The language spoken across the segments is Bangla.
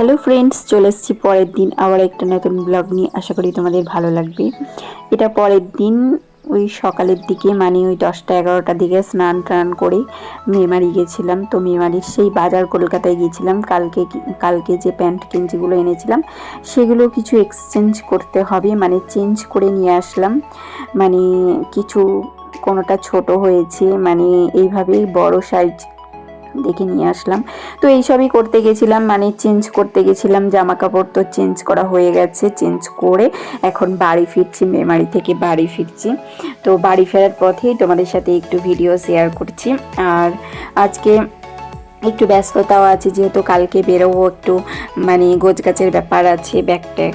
হ্যালো ফ্রেন্ডস চলে এসেছি পরের দিন আবার একটা নতুন ব্লগ নিয়ে। আশা করি তোমাদের ভালো লাগবে। এটা পরের দিন, ওই সকালের দিকে মানে ওই দশটা এগারোটার দিকে স্নান টান করে মেমারি গেছিলাম। তো মেমারির সেই বাজার কলকাতায় গিয়েছিলাম। কালকে কালকে যে প্যান্ট গেঞ্জিগুলো এনেছিলাম, সেগুলো কিছু এক্সচেঞ্জ করতে হবে মানে চেঞ্জ করে নিয়ে আসলাম। মানে কিছু, কোনোটা ছোট হয়েছে মানে এইভাবেই বড় সাইজ দেখে নিয়ে আসলাম। তো এইসবই করতে গেছিলাম মানে চেঞ্জ করতে গেছিলাম জামা কাপড় তো চেঞ্জ করা হয়ে গেছে চেঞ্জ করে এখন বাড়ি ফিরছি, মেমারি থেকে বাড়ি ফিরছি। তো বাড়ি ফেরার পথেই তোমাদের সাথে একটু ভিডিও শেয়ার করছি। আর আজকে একটু ব্যস্ততাও আছে, যেহেতু কালকে বেরোবো একটু মানে গোছগাছের ব্যাপার আছে ব্যাগ ট্যাগ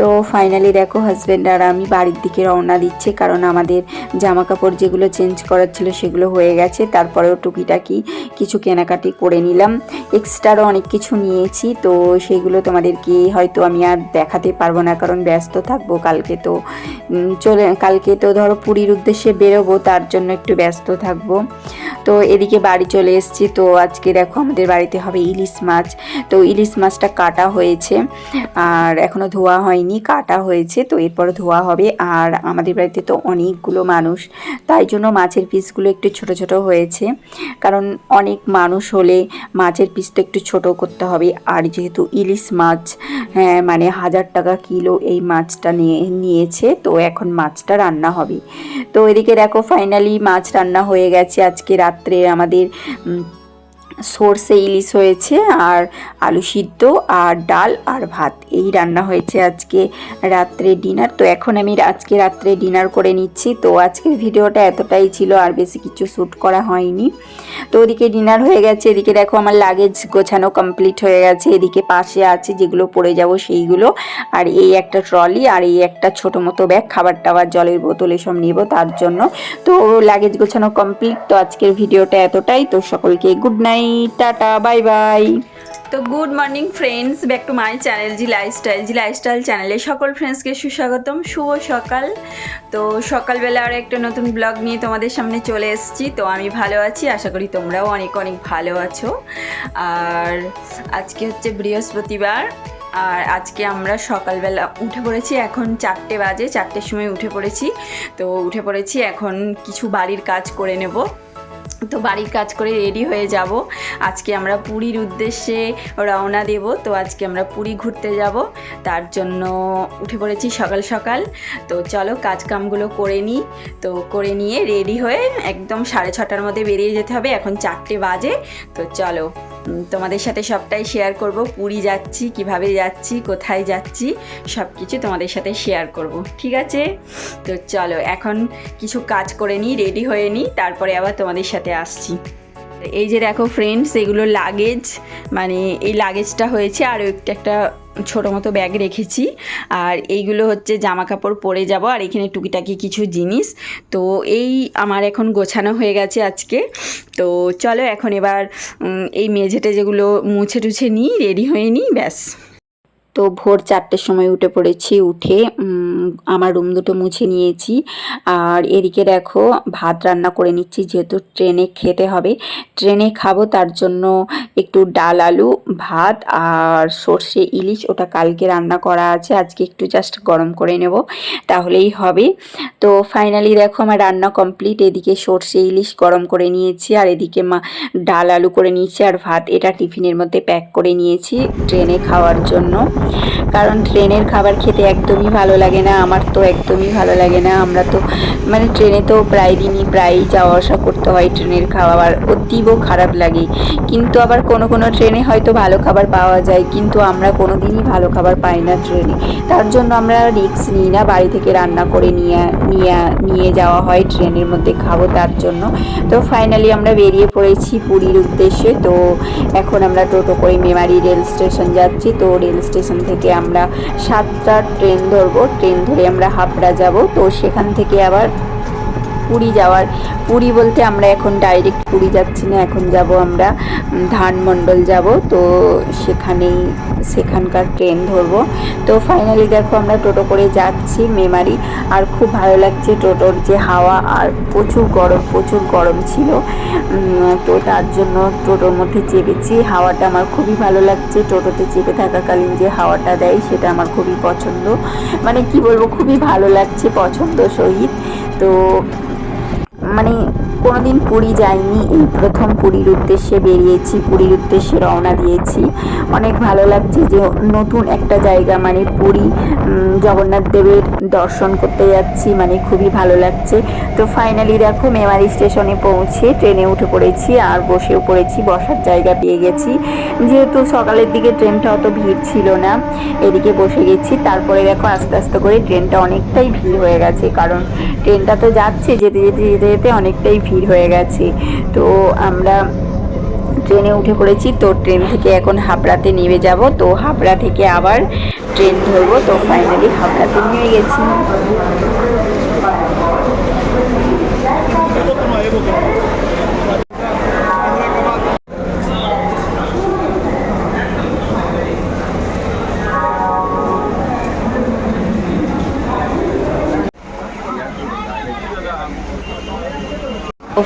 তো ফাইনালি দেখো হাজব্যান্ড আর আমি বাড়ির দিকে রওনা দিচ্ছে, কারণ আমাদের জামা কাপড় যেগুলো চেঞ্জ করার ছিল সেগুলো হয়ে গেছে। তারপরেও টুকিটাকি কিছু কেনাকাটি করে নিলাম। এক্সট্রারও অনেক কিছু নিয়েছি, তো সেগুলো তোমাদেরকে হয়তো আমি আর দেখাতে পারব না, কারণ ব্যস্ত থাকব কালকে তো। চলে, কালকে তো ধরো পুরীর উদ্দেশ্যে বেরোবো, তার জন্য একটু ব্যস্ত থাকব। তো এদিকে বাড়ি চলে এসেছি, তো আজকে দেখো আমাদের বাড়িতে হবে ইলিশ মাছ। তো ইলিশ মাছটা কাটা হয়েছে, আর এখনও ধোয়া হয়নি। কাটা হয়েছে, তো এরপর ধোয়া হবে। আর আমাদের বাড়িতে তো অনেকগুলো মানুষ, তাই জন্য মাছের পিসগুলো একটু ছোট ছোট হয়েছে। কারণ অনেক মানুষ হলে মাছের পিস তো একটু ছোট করতে হবে। আর যেহেতু ইলিশ মাছ হ্যাঁ মানে হাজার টাকা কিলো এই মাছটা নিয়ে, নিয়েছে, তো এখন মাছটা রান্না হবে। তো এদিকে দেখো ফাইনালি মাছ রান্না হয়ে গেছে। আজকে রাত্রে আমাদের সর্ষে ইলিশ হয়েছে আর আলু সিদ্ধ আর ডাল আর ভাত। এই রান্না হয়েছে আজকে রাত্রে ডিনার। তো এখন আমি আজকে রাত্রে ডিনার করে নিচ্ছি। তো আজকের ভিডিওটা এতটাই ছিল, আর বেশি কিছু শ্যুট করা হয়নি। তো ওদিকে ডিনার হয়ে গেছে। এদিকে দেখো আমার লাগেজ গোছানো কমপ্লিট হয়ে গেছে। এদিকে পাশে আছে যেগুলো পড়ে যাব সেইগুলো। আর এই একটা ট্রলি আর এই একটা ছোট মতো ব্যাগ খাবার টাবার, জলের বোতল এসব নেব তার জন্য। তো লাগেজ গোছানো কমপ্লিট তো আজকের ভিডিওটা এতটাই। তো সকলকে good night tata bye bye তো good morning friends back to my channel G lifestyle G lifestyle চ্যানেলে সকল ফ্রেন্ডসকে সুস্বাগতম। শুভ সকাল। তো সকালবেলা আর একটা নতুন ব্লগ নিয়ে তোমাদের সামনে চলে এসেছি। তো আমি ভালো আছি, আশা করি তোমরাও অনেক অনেক ভালো আছো। আর আজকে হচ্ছে বৃহস্পতিবার। আর আজকে আমরা সকালবেলা উঠে পড়েছি, এখন চারটে বাজে, চারটের সময় উঠে পড়েছি। তো উঠে পড়েছি, এখন কিছু বাড়ির কাজ করে নেব। তো বাড়ির কাজ করে রেডি হয়ে যাব। আজকে আমরা পুরীর উদ্দেশ্যে রওনা দেব, তো আজকে আমরা পুরী ঘুরতে যাব। তার জন্য উঠে পড়েছি সকাল সকাল। তো চলো কাজকামগুলো করে নিই তো করে নিয়ে রেডি হয়ে একদম সাড়ে ছটার মধ্যে বেরিয়ে যেতে হবে। এখন চারটে বাজে। তো চলো। তোমাদের সাথে সবটাই শেয়ার করব। পুরী যাচ্ছি, কীভাবে যাচ্ছি, কোথায় যাচ্ছি সব কিছু তোমাদের সাথে শেয়ার করব। ঠিক আছে? তো চলো, এখন কিছু কাজ করে নিই রেডি হয়ে নিই, তারপরে আবার তোমাদের সাথে আসছি। এই যে দেখো ফ্রেন্ডস এগুলো লাগেজ মানে এই লাগেজটা হয়েছে আর একটা একটা ছোটো মতো ব্যাগ রেখেছি। আর এইগুলো হচ্ছে জামা কাপড় পরে যাব আর এখানে টুকিটাকি কিছু জিনিস। তো এই আমার এখন গোছানো হয়ে গেছে আজকে। তো চলো এখন এবার এই মেঝেটে যেগুলো মুছে টুছে নিই রেডি হয়ে নিই, ব্যাস। তো ভোর চারটের সময় উঠে পড়েছি, উঠে আমার রুম দুটো মুছে নিয়েছি। আর এদিকে দেখো, ভাত রান্না করে নিচ্ছি, যেহেতু ট্রেনে খেতে হবে। ট্রেনে খাব, তার জন্য একটু ডাল, আলু, ভাত আর সর্ষে, ইলিশ, ওটা কালকে রান্না করা আছে। আজকে একটু জাস্ট গরম করে নেব, তাহলেই হবে। তো ফাইনালি দেখো, আমার রান্না কমপ্লিট এদিকে সর্ষে, ইলিশ গরম করে নিয়েছি, আর এদিকে মা, ডাল, আলু করে নিয়েছি, আর ভাত এটা টিফিনের মধ্যে প্যাক করে নিয়েছি ট্রেনে খাওয়ার জন্য। কারণ ট্রেনের খাবার খেতে একদমই ভালো লাগে না, আমার তো একদমই ভালো লাগে না। আমরা তো মানে ট্রেনে তো প্রায় দিনই প্রায়ই যাওয়া আসা করতে হয় ট্রেনের খাবার অতীব খারাপ লাগে। কিন্তু আবার কোনো কোনো ট্রেনে হয়তো ভালো খাবার পাওয়া যায়, কিন্তু আমরা কোনো দিনই ভালো খাবার পাই না ট্রেনে। তার জন্য আমরা রিস্ক নিই না, বাড়ি থেকে রান্না করে নিয়ে নিয়ে নিয়ে যাওয়া হয় ট্রেনের মধ্যে খাব তার জন্য। তো ফাইনালি আমরা বেরিয়ে পড়েছি পুরীর উদ্দেশ্যে, তো এখন আমরা টোটো করে মেমারি রেল স্টেশন যাচ্ছি। তো রেল স্টেশন থেকে আমরা সাতটা ট্রেন ধরবো। ট্রেন ধরে আমরা হাবড়া যাব। তো সেখান থেকে আবার পুরী যাওয়ার। পুরী বলতে আমরা এখন ডাইরেক্ট পুরী যাচ্ছি না, এখন যাব আমরা ধানমণ্ডল যাব। তো সেখানেই, সেখানকার ট্রেন ধরবো। তো ফাইনালি দেখো আমরা টোটো করে যাচ্ছি মেমারি। আর খুব ভালো লাগছে টোটোর যে হাওয়া, আর প্রচুর গরম প্রচুর গরম ছিল। তো তার জন্য টোটোর মধ্যে চেপেছি। হাওয়াটা আমার খুবই ভালো লাগছে। টোটোতে চেপে থাকাকালীন যে হাওয়াটা দেয়, সেটা আমার খুবই পছন্দ। মানে কি বলব, খুবই ভালো লাগছে পছন্দ সহিত। তো মানে কোনোদিন পুরী যাইনি। এই প্রথম পুরীর উদ্দেশ্যে বেরিয়েছি, পুরীর উদ্দেশ্যে রওনা দিয়েছি। অনেক ভালো লাগছে যে নতুন একটা জায়গা মানে পুরী জগন্নাথ দেবের দর্শন করতে যাচ্ছি মানে খুবই ভালো লাগছে। তো ফাইনালি দেখো মেমারি স্টেশনে পৌঁছে ট্রেনে উঠে পড়েছি আর বসেও পড়েছি, বসার জায়গা পেয়ে গেছি। যেহেতু সকালের দিকে ট্রেনটা অত ভিড় ছিল না, এদিকে বসে গেছি। তারপরে দেখো আস্তে আস্তে করে ট্রেনটা অনেকটাই ভিড় হয়ে গেছে, কারণ ট্রেনটা তো যাচ্ছে, যেতে যেতে যেতে যেতে অনেকটাই ভিড় হয়ে গেছে। তো আমরা ট্রেনে উঠে পড়েছি, তো ট্রেন থেকে এখন হাবড়াতে নেমে যাব। তো হাবড়া থেকে আবার ট্রেন ধরবো, তো ফাইনালি হাবড়াতে নেমে গেছি।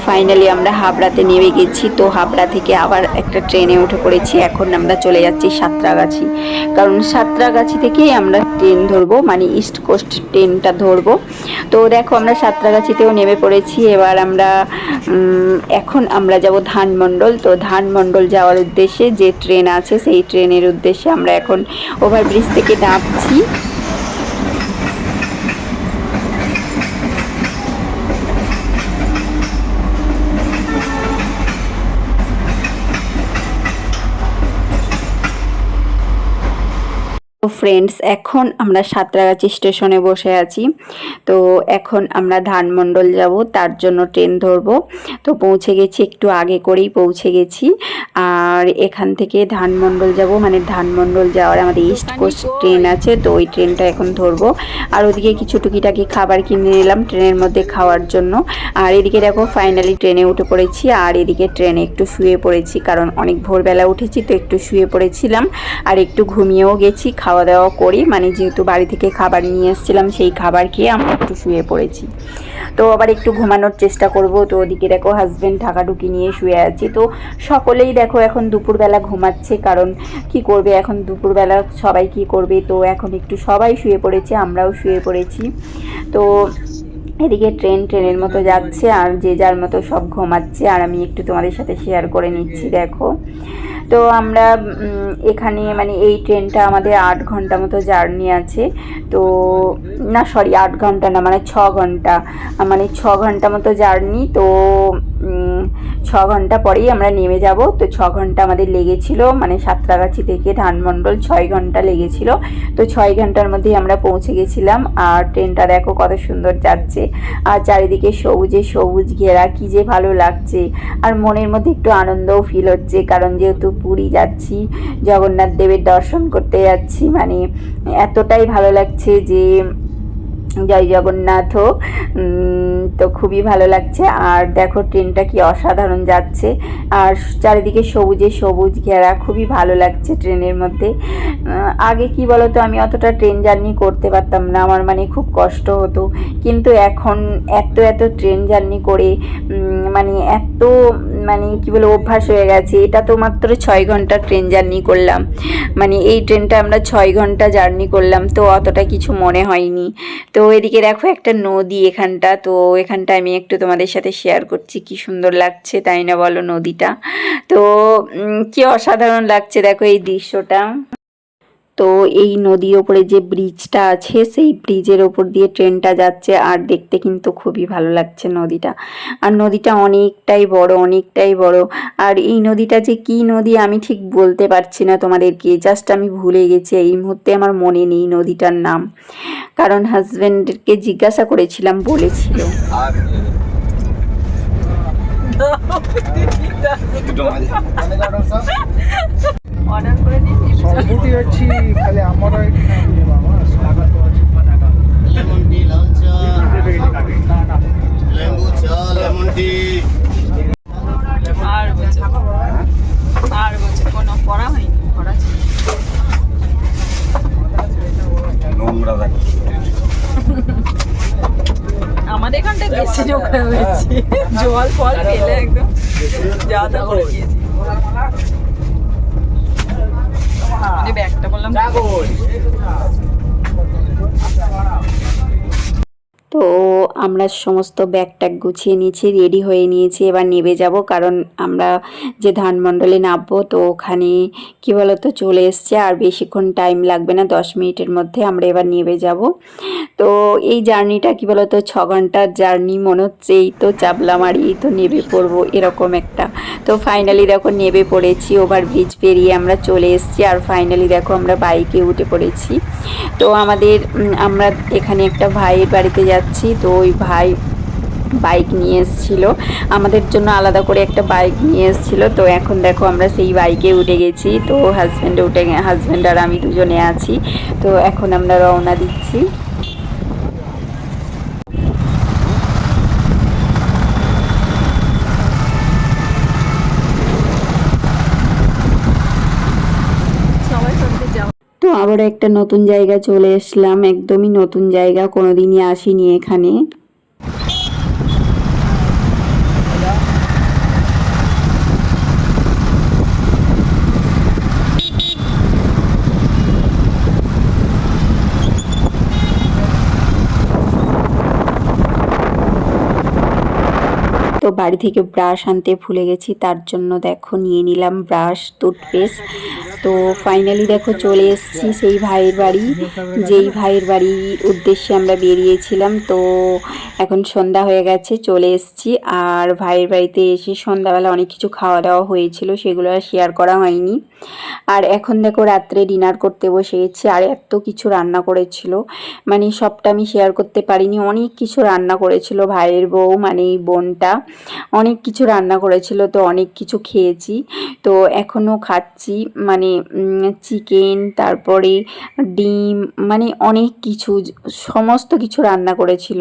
ফাইনালি আমরা হাবড়াতে নেমে গেছি। তো হাবড়া থেকে আবার একটা ট্রেনে উঠে পড়েছি। এখন আমরা চলে যাচ্ছি সাঁতরাগাছি। কারণ সাঁতরাগাছি থেকেই আমরা ট্রেন ধরবো মানে ইস্ট কোস্ট ট্রেনটা ধরবো। তো দেখো, আমরা সাঁতরাগাছিতেও নেমে পড়েছি। এবার আমরা এখন আমরা যাব ধানমণ্ডল। তো ধানমণ্ডল যাওয়ার উদ্দেশ্যে যে ট্রেন আছে, সেই ট্রেনের উদ্দেশ্যে আমরা এখন ওভারব্রিজ থেকে নামছি। তো ফ্রেন্ডস এখন আমরা সাঁতরাগাছি স্টেশনে বসে আছি। তো এখন আমরা ধানমণ্ডল যাব, তার জন্য ট্রেন ধরবো। তো পৌঁছে গেছি, একটু আগে করেই পৌঁছে গেছি। আর এখান থেকে ধানমণ্ডল যাব মানে ধানমণ্ডল যাওয়ার আমাদের ইস্ট কোস্ট ট্রেন আছে, তো ওই ট্রেনটা এখন ধরবো। আর ওদিকে কিছু টুকিটাকি খাবার কিনে নিলাম ট্রেনের মধ্যে খাওয়ার জন্য। আর এদিকে দেখো ফাইনালি ট্রেনে উঠে পড়েছি, আর এদিকে ট্রেনে একটু শুয়ে পড়েছি, কারণ অনেক ভোরবেলা উঠেছি, তো একটু শুয়ে পড়েছিলাম। আর একটু ঘুমিয়েও গেছি, খাওয়া দাওয়া করি। মানে যেহেতু বাড়ি থেকে খাবার নিয়ে এসেছিলাম, সেই খাবার খেয়ে আমরা একটু শুয়ে পড়েছি। তো আবার একটু ঘুমানোর চেষ্টা করব। তো ওদিকে দেখো হাজব্যান্ড ঢাকাঢুকি নিয়ে শুয়ে আছি। তো সকলেই দেখো এখন দুপুরবেলা ঘুমাচ্ছে। কারণ কি করবে? এখন দুপুরবেলা সবাই কি করবে? তো এখন একটু সবাই শুয়ে পড়েছে, আমরাও শুয়ে পড়েছি। তো এদিকে ট্রেন, ট্রেনের মতো যাচ্ছে। আর যে যার মতো সব ঘুমাচ্ছে। আর আমি একটু তোমাদের সাথে শেয়ার করে নিচ্ছি, দেখো। তো আমরা এখানে মানে এই ট্রেনটা আমাদের আট ঘণ্টা মতো জার্নি আছে। তো, না সরি আট ঘণ্টা না মানে ছ ঘণ্টা মানে ছ ঘণ্টা মতো জার্নি। তো ছ ঘণ্টা পরেই আমরা নেমে যাব। তো ছ ঘণ্টা আমাদের লেগেছিল মানে সাঁতরাগাছি থেকে ধানমণ্ডল ছয় ঘণ্টা লেগেছিল। তো ছয় ঘণ্টার মধ্যেই আমরা পৌঁছে গেছিলাম। আর ট্রেনটা দেখো কত সুন্দর যাচ্ছে। আর চারিদিকে সবুজে সবুজ ঘেরা, কি যে ভালো লাগছে। আর মনের মধ্যে একটু আনন্দও ফিল হচ্ছে, কারণ যেহেতু পুরী যাচ্ছি, জগন্নাথ দেবের দর্শন করতে যাচ্ছি মানে এতটাই ভালো লাগছে যে জয় জগন্নাথ হোক। তো খুবই ভালো লাগছে। আর দেখো ট্রেনটা কি অসাধারণ যাচ্ছে। আর চারিদিকে সবুজে সবুজ ঘেরা, খুবই ভালো লাগছে ট্রেনের মধ্যে। আগে কি বলতো, আমি অতটা ট্রেন জার্নি করতে পারতাম না, আমার মানে খুব কষ্ট হতো। কিন্তু এখন এত এত ট্রেন জার্নি করে মানে এত মানে কি বলে অভ্যাস হয়ে গেছে। এটা তো মাত্র ছয় ঘণ্টা ট্রেন জার্নি করলাম। মানে এই ট্রেনটা আমরা ছয় ঘণ্টা জার্নি করলাম, তো অতটা কিছু মনে হয়নি। তো এদিকে দেখো একটা নদী এখানটা। তো এখানটা আমি একটু তোমাদের সাথে শেয়ার করছি, কি সুন্দর লাগছে, তাই না বলো নদীটা? তো কি অসাধারণ লাগছে দেখো এই দৃশ্যটা। তো এই নদীর ওপরে যে ব্রিজটা আছে, সেই ব্রিজের ওপর দিয়ে ট্রেনটা যাচ্ছে আর দেখতে কিন্তু খুবই ভালো লাগছে নদীটা। আর নদীটা অনেকটাই বড় অনেকটাই বড়। আর এই নদীটা যে কি নদী আমি ঠিক বলতে পারছি না তোমাদেরকে জাস্ট আমি ভুলে গেছি, এই মুহূর্তে আমার মনে নেই নদীটার নাম। কারণ হাজব্যান্ডকে জিজ্ঞাসা করেছিলাম, বলেছিল। অর্ডার করে নিয়েছি সম্পূর্ণ হচ্ছি জল ফল ফেলে একদম। যা তা করে দিয়েছি ব্যাগটা বললাম। তো আমরা সমস্ত ব্যাগ ট্যাগ গুছিয়ে নিয়েছি রেডি হয়ে নিয়েছি। এবার নেবে যাব, কারণ আমরা যে ধানমণ্ডলে নামবো, তো ওখানে কি বলতো, চলে এসছে। আর বেশিক্ষণ টাইম লাগবে না, দশ মিনিটের মধ্যে আমরা এবার নেবে যাব। তো এই জার্নিটা কি বলতো, ছ ঘণ্টার জার্নি মনে হচ্ছে, এই তো চাবলামারি এই তো নেবে পড়ব, এরকম একটা। তো ফাইনালি দেখো নেবে পড়েছি, ওভার ব্রিজ পেরিয়ে আমরা চলে এসেছি, আর ফাইনালি দেখো আমরা বাইকে উঠে পড়েছি। তো আমাদের আমরা এখানে একটা ভাইয়ের বাড়িতে যাচ্ছি। তো ওই ভাই বাইক নিয়ে এসেছিল। আমাদের জন্য আলাদা করে একটা বাইক নিয়ে এসেছিল। তো এখন দেখো আমরা সেই বাইকে উঠে গেছি। তো হাজব্যান্ডে উঠে হাজব্যান্ড আর আমি দুজনে আছি। তো এখন আমরা রওনা দিচ্ছি। আবার একটা নতুন জায়গা চলে এসলাম একদমই নতুন জায়গা কোনোদিনই আসিনি এখানে। তো বাড়ি থেকে ব্রাশ আনতে ভুলে গেছি, তার জন্য দেখো নিয়ে নিলাম ব্রাশ টুথপেস্ট তো ফাইনালি দেখো চলে এসেছি সেই ভাইয়ের বাড়ি, যেই ভাইয়ের বাড়ির উদ্দেশ্যে আমরা বেরিয়েছিলাম। তো এখন সন্ধ্যা হয়ে গেছে, চলে এসেছি। আর ভাইয়ের বাড়িতে এসে সন্ধ্যাবেলা অনেক কিছু খাওয়া দাওয়া হয়েছিল, সেগুলো আর শেয়ার করা হয়নি। আর এখন দেখো রাত্রে ডিনার করতে বসে গেছি, আর এত কিছু রান্না করেছিল। মানে সবটা আমি শেয়ার করতে পারিনি, অনেক কিছু রান্না করেছিল ভাইয়ের বউ মানে বোনটা। অনেক কিছু রান্না করেছিল, তো অনেক কিছু খেয়েছি। তো এখনও খাচ্ছি মানে চিকেন তারপরে ডিম মানে অনেক কিছু, সমস্ত কিছু রান্না করেছিল।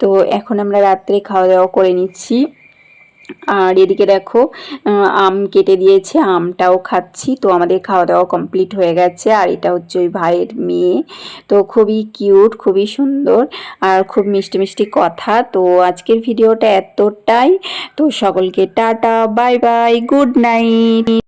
তো এখন আমরা রাত্রে খাওয়া দাওয়া করে নিচ্ছি। আর এদিকে দেখো আম কেটে দিয়েছে, আমটাও খাচ্ছি। তো আমাদের খাওয়া দাওয়া কমপ্লিট হয়ে গেছে। আর এটা হচ্ছে ওই ভাইয়ের মেয়ে। তো খুবই কিউট খুবই সুন্দর আর খুব মিষ্টি মিষ্টি কথা। তো আজকের ভিডিওটা এতটাই। তো সকলকে tata, bye bye good night